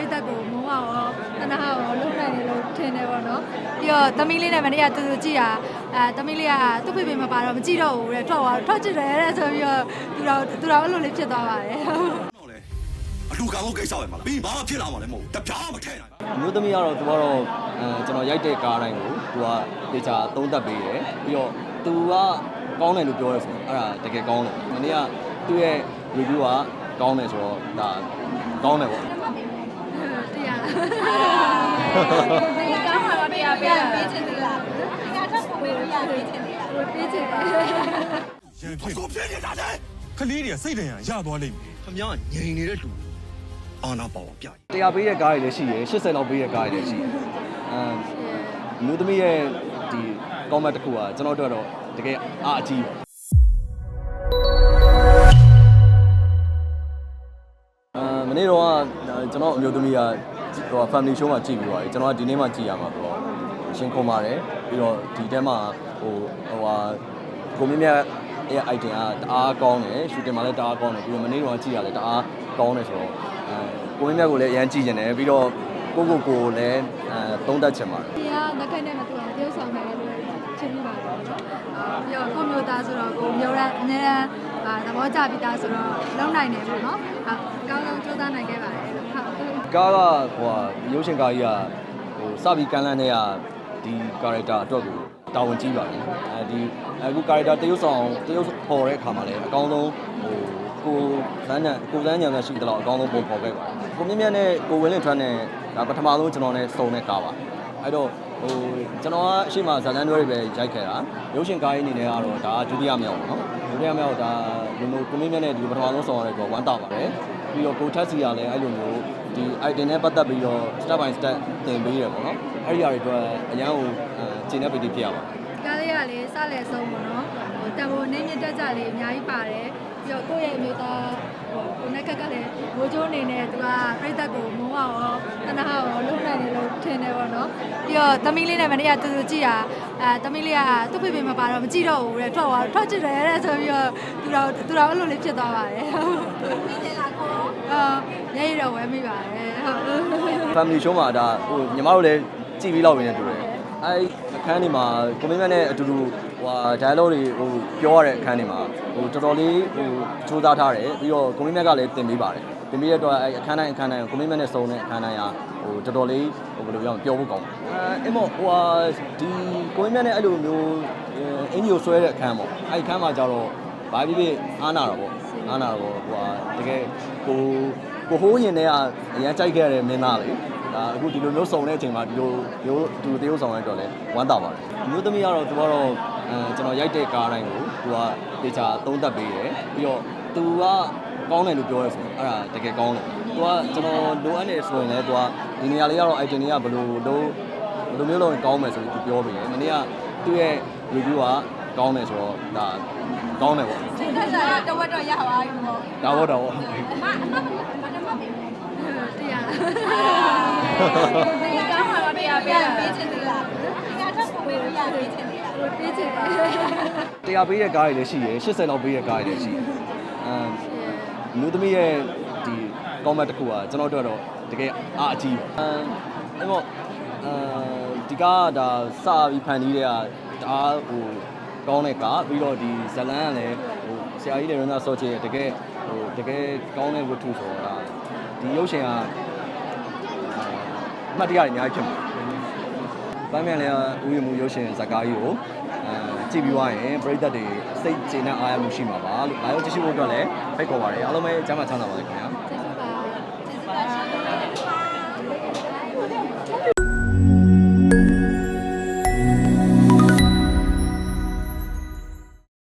ပြိသက်ကိုမုန်းအောင်ရောတနာရောလုပ်နိုင်တယ်လို့ထင်တယ်ပေါ့နော်ပြီးတော့သမီးလေးနဲ့မနေ့ကတူတူကြည့်တာအဲသမီးလေးကသူ့ဖေဖေမပါတော့မကြည့်တော့ဘူးတဲ့ထွက်သွားထွက်ကြည့်တယ်တဲ့ဆိုပြီးတော့သူတော်သူတော်အဲ့လိုလေးဖြစ်သွားပါတယ်အလူကောင်ကိစ္စပဲမလားပြီးဘာမှဖြစ်လာမှာလည်းမဟုတ်ဘူးတပြားမထဲနိုင်ဘူးမျိုးသမီးကတော့သူကတော့အဲကျွန်တော်ရိုက်တဲ့ကားတိုင်းကိုသူကတေချာသုံးသက်ပေးတယ်ပြီးတော့သူကကောင်းတယ်လို့ပြောရဲဆိုအဲ့ဒါတကယ်ကောင်းတယ်မနေ့ကသူ့ရဲ့ review ကကောင်းတယ်ဆိုတော့ဒါကောင်းတယ်ပေါ့ ဒီကောင်းမှာတော့တရားပေးပေးချင်သေးလားဒီကထပ်ပုံပေးလို့ရပေးချင်သေးလားပေးချင်တယ်ရန်အဖြစ်ကိုပြင်းနေတာလေကလေးတွေကစိတ်တရရသွားလိမ့်မယ်ခမည်းငြိမ်နေတဲ့လူအာနာပါဝါပြရတရားပေးတဲ့ကားတွေလည်းရှိရယ်80လောက်ပေးတဲ့ကားတွေလည်းရှိတယ်အမ်အမျိုးသမီးရဲ့ဒီ comment တစ်ခုကကျွန်တော်တို့ကတော့တကယ်အားအကြီးပါအာမနေ့တော့ကကျွန်တော်အမျိုးသမီးက ဟို family show မှာကြည့်ပြီးသွားပြီကျွန်တော်ကဒီနေ့မှကြည့်ရမှာဆိုတော့ရှင်းခုံပါတယ်ပြီးတော့ဒီထဲမှာဟိုဟိုဟာကိုမြင့်မြတ်ရဲ့ item ကတအားကောင်းတယ် shooting မှာလည်းတအားကောင်းတယ်ပြီးတော့မနေ့တော့ကြည့်ရတယ်တအားကောင်းတယ်ဆိုတော့အဲကိုမြင့်မြတ်ကိုလည်းအရန်ကြည့်နေတယ်ပြီးတော့ကိုကိုကိုကိုလည်းအဲသုံးသပ်ချင်ပါတယ်ဒီကလက်ခက်နဲ့မတူအောင်တရုပ်ဆောင်နိုင်တယ်လို့ ချင်းမိပါတယ်နော်အာပြီးတော့ကိုမျိုးသားဆိုတော့ကိုမျိုးရအများအာသဘောကျပြီးသားဆိုတော့လုံနိုင်တယ်ပေါ့နော်အာကောင်းကောင်းစူးစမ်းနိုင်ခဲ့ပါတယ်လို့ဟုတ်ကားကဟိုဟာရုပ်ရှင်ကားကြီးကဟိုစပြီးကန်လန်းတဲ့ကဒီ character အတွက်ကိုတာဝန်ကြီးပါတယ်အဲဒီအခု character တရုပ်ဆောင်တရုပ်ပေါ်တဲ့အခါမှာလည်းအကောင်းဆုံးဟိုကိုဇန်းညံကိုဇန်းညံနဲ့ရှိသလောက်အကောင်းဆုံးပုံပေါ်ခဲ့ပါတယ်ကိုမြင့်မြတ်နဲ့ကိုဝင်းလင်းထွန်းနဲ့ဒါပထမဆုံးကျွန်တော်နဲ့စုံတဲ့ကားပါအဲ့တော့ ဟိုကျွန်တော်ကအရှိမဇာတ်လန်းတွဲတွေပဲရိုက်ခဲ့တာရုပ်ရှင်ကားကြီးအနေနဲ့ကတော့ဒါဒုတိယမြောက်ပေါ့နော်ဒုတိယမြောက်ဒါဒီလိုကိုမြင့်မြတ်နဲ့ဒီပထမဆုံးစုံရတဲ့တော့ဝမ်းတာပါတယ်ပြီးတော့ကိုထက်စီကလည်းအဲ့လိုမျိုးဒီ item နဲ့ပတ်သက်ပြီးတော့ step by step သင်ပေးတယ်ပေါ့နော်အဲ့ဒီအရာတွေအတွက်အရန်ကိုကျင့်တဲ့ပီတိဖြစ်ရပါတယ်ကားလေးကလည်းစလည်းဆုံးပေါ့နော်ဟိုတံပိုးနေမြင့်တက်ကြလေးအများကြီးပါတယ်ပြီးတော့ကိုယ့်ရဲ့အမျိုးသားဟိုကိုနဲ့ကက်ကလည်းဘိုးကျိုးအနေနဲ့သူကပြိသက်ကိုမုန်းအောင်ရောတနဟာရောလုံနို င်တယ်လို့ထင်တယ်ပေါ့နော်ပြီးတော့သမီးလေးနဲ့မနေ့ကတူတူကြည့်တာအဲသမီးလေးကသူ့ဖေဖေမပါတော့မကြည့်တော့ဘူးတဲ့ထွက်သွားထွက်ကြည့်တယ်တဲ့ဆိုပြီးတော့သူတော်သူတော်အဲ့လိုလေးဖြစ်သွားပါတယ်ဟုတ်ပေးချင်လားကိုအာရဲရတော့ဝဲမိပါတယ်ဟုတ် family show မှာဒါဟိုညီမတို့လည်းကြည့်ပြီးလောက်ရင်းနေတူတယ်အဲ့အခန်းတွေမှာကိုမင်းမနဲ့အတူတူဟို dialogue တွေဟိုပြောရတဲ့အခန်းတွေမှာဟိုတော်တော်လေးဟိုစူးစမ်းထားတယ်ပြီးတော့ကိုမင်းမကလည်းတင်ပေးပါတယ် တင်ပေးတဲ့အတွက်အဲ့အခန်းတိုင်းအခန်းတိုင်းကိုမင်းမနဲ့စုံတဲ့အခန်းတိုင်းကဟိုတော်တော်လေးဟိုဘယ်လိုပြောပြောဖို့ကောင်းအဲအဲ့မို့ဟိုဟာဒီကိုမင်းမနဲ့အဲ့လိုမျိုးအင်ဂျီကိုဆွဲတဲ့အခန်းပေါ့အဲ့အခန်းမှာကျတော့ဘာဖြစ်ဖြစ်အားနာတော့ပေါ့အားနာတော့ဟိုဟာတကယ်ကိုကိုဟိုးရင်တွေကအရန်ကြိုက်ခဲ့တဲ့မင်းသားလေဒါအခုဒီလိုမျိုးစုံတဲ့အချိန်မှာဒီလိုမျိုးဒီတရုပ်ဆောင်တဲ့အတွက်လည်းဝမ်းသာပါတယ်အမျိုးသမီးကတော့သူကတော့အဲကျွန်တော်ရိုက်တဲ့ကားတိုင်းကိုသူကတေချာသုံးသပ်ပေးတယ်ပြီးတော့သူက ကောင်းတယ်လို့ပြောရဲဆိုတော့အဲ့ဒါတကယ်ကောင်းတယ်သူကကျွန်တော်လိုအပ်နေဆိုရင်လည်းသူကဒီနေရာလေးကတော့ item တွေကဘယ်လိုလုံးဘယ်လိုမျိုးလုံးရင်ကောင်းမယ်ဆိုပြီးသူပြောပေးတယ်မနေ့ကသူ့ရဲ့ review ကကောင်းတယ်ဆိုတော့ဒါကောင်းတယ်ပေါ့ဒီကစားတော့တဝက်တော့ရပါပြီပေါ့ဒါပေါ့တော့အမအမမမမပေးဘူးတရားဒီကောင်းမှာတော့တရားပေးပေးချင်သေးလားဒီကထပ်ပုံပေးလို့ရပေးချင်သေးလားပေးချင်တယ်တရားပေးတဲ့ကားတွေလည်းရှိရယ်80လောက်ပေးတဲ့ကားတွေလည်းရှိတယ်အမ် အမျိုးသမီးရဲ့ဒီ comment တစ်ခုကကျွန်တော်တို့ကတော့တကယ်အားအကြီးပါအမ်အဲ့တော့အဲဒီကားကဒါစပြီးဖန်တီးတဲ့ကဒါဟိုကောင်းတဲ့ကားပြီးတော့ဒီဇလန်းကလည်းဟိုဆရာကြီးလည်းရင်းသားဆော့ချေတကယ်ဟိုတကယ်ကောင်းတဲ့ဝတ္ထုဆိုတော့ဒါဒီရုပ်ရှင်ကအမှတ်တရတွေအများကြီးဖြစ်မှာပန်းမြန်လည်းဥယျာဉ်မှုရုပ်ရှင်ဇာတ်ကားကြီးကိုအဲ ကြည့်ပြီးသွားရင်ပရိသတ်တွေစိတ်ကျေနပ်အားရမှုရှိမှာပါလို့လာရောက်ကြည့်ရှုဖို့အတွက်လည်းဖိတ်ခေါ်ပါရစေအားလုံးပဲကျမ်းမာချမ်းသာပါစေခင်ဗျာကျေး